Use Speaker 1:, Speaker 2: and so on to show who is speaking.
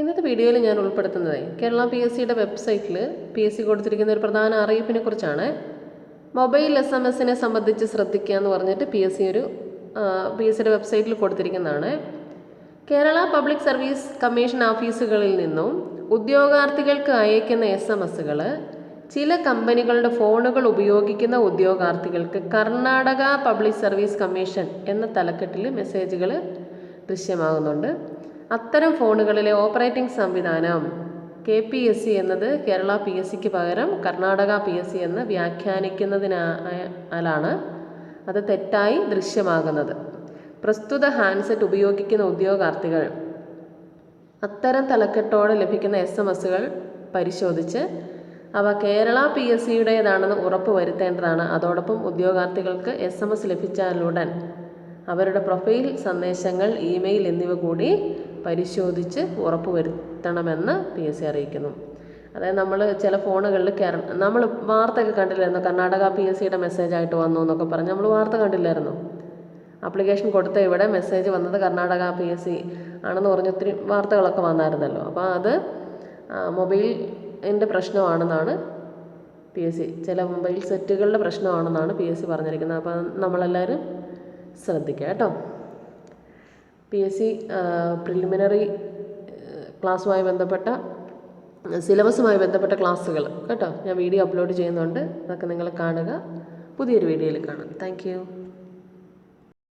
Speaker 1: ഇന്നത്തെ വീഡിയോയിൽ ഞാൻ ഉൾപ്പെടുത്തുന്നത് കേരള പി എസ് സിയുടെ വെബ്സൈറ്റിൽ പി എസ് സി കൊടുത്തിരിക്കുന്ന ഒരു പ്രധാന അറിയിപ്പിനെ കുറിച്ചാണ്. മൊബൈൽ എസ് എം എസിനെ സംബന്ധിച്ച് ശ്രദ്ധിക്കുക എന്ന് പറഞ്ഞിട്ട് പി എസ് സി ഒരു പി എസ് സിയുടെ വെബ്സൈറ്റിൽ കൊടുത്തിരിക്കുന്നതാണ്. കേരള പബ്ലിക് സർവീസ് കമ്മീഷൻ ഓഫീസുകളിൽ നിന്നും ഉദ്യോഗാർത്ഥികൾക്ക് അയക്കുന്ന എസ് എം എസുകൾ ചില കമ്പനികളുടെ ഫോണുകൾ ഉപയോഗിക്കുന്ന ഉദ്യോഗാർത്ഥികൾക്ക് കർണാടക പബ്ലിക് സർവീസ് കമ്മീഷൻ എന്ന തലക്കെട്ടിൽ മെസ്സേജുകൾ ദൃശ്യമാകുന്നുണ്ട്. അത്തരം ഫോണുകളിലെ ഓപ്പറേറ്റിംഗ് സംവിധാനം കെ പി എസ് സി എന്നത് കേരള പി എസ് സിക്ക് പകരം കർണാടക പി എസ് സി എന്ന് വ്യാഖ്യാനിക്കുന്നതിനാലാണ് അത് തെറ്റായി ദൃശ്യമാകുന്നത്. പ്രസ്തുത ഹാൻഡ്സെറ്റ് ഉപയോഗിക്കുന്ന ഉദ്യോഗാർത്ഥികൾ അത്തരം തലക്കെട്ടോടെ ലഭിക്കുന്ന എസ് എം എസുകൾ പരിശോധിച്ച് അവ കേരള പി എസ് സിയുടേതാണെന്ന് ഉറപ്പ് വരുത്തേണ്ടതാണ്. അതോടൊപ്പം ഉദ്യോഗാർത്ഥികൾക്ക് എസ് എം എസ് ലഭിച്ചാലുടൻ അവരുടെ പ്രൊഫൈൽ സന്ദേശങ്ങൾ ഇമെയിൽ എന്നിവ കൂടി പരിശോധിച്ച് ഉറപ്പ് വരുത്തണമെന്ന് പി എസ് സി അറിയിക്കുന്നു. അതായത് നമ്മൾ ചില ഫോണുകളിൽ കേര നമ്മൾ വാർത്തയൊക്കെ കണ്ടില്ലായിരുന്നു? കർണാടക പി എസ് സിയുടെ മെസ്സേജായിട്ട് വന്നു എന്നൊക്കെ പറഞ്ഞ് നമ്മൾ വാർത്ത കണ്ടില്ലായിരുന്നു? ആപ്ലിക്കേഷൻ കൊടുത്ത ഇവിടെ മെസ്സേജ് വന്നത് കർണാടക പി എസ് സി ആണെന്ന് പറഞ്ഞ് ഒത്തിരി വാർത്തകളൊക്കെ വന്നായിരുന്നല്ലോ. അപ്പോൾ അത് മൊബൈലിന്റെ പ്രശ്നമാണെന്നാണ് പി എസ് സി ചില മൊബൈൽ സെറ്റുകളുടെ പ്രശ്നമാണെന്നാണ് പി എസ് സി പറഞ്ഞിരിക്കുന്നത്. അപ്പോൾ നമ്മളെല്ലാവരും ശ്രദ്ധിക്കുക കേട്ടോ. പി എസ് സി പ്രിലിമിനറി ക്ലാസ്സുമായി ബന്ധപ്പെട്ട സിലബസുമായി ബന്ധപ്പെട്ട ക്ലാസ്സുകൾ കേട്ടോ? ഞാൻ വീഡിയോ അപ്ലോഡ് ചെയ്യുന്നുണ്ട്. അതൊക്കെ നിങ്ങൾ കാണുക. പുതിയൊരു വീഡിയോയിൽ കാണാം. താങ്ക്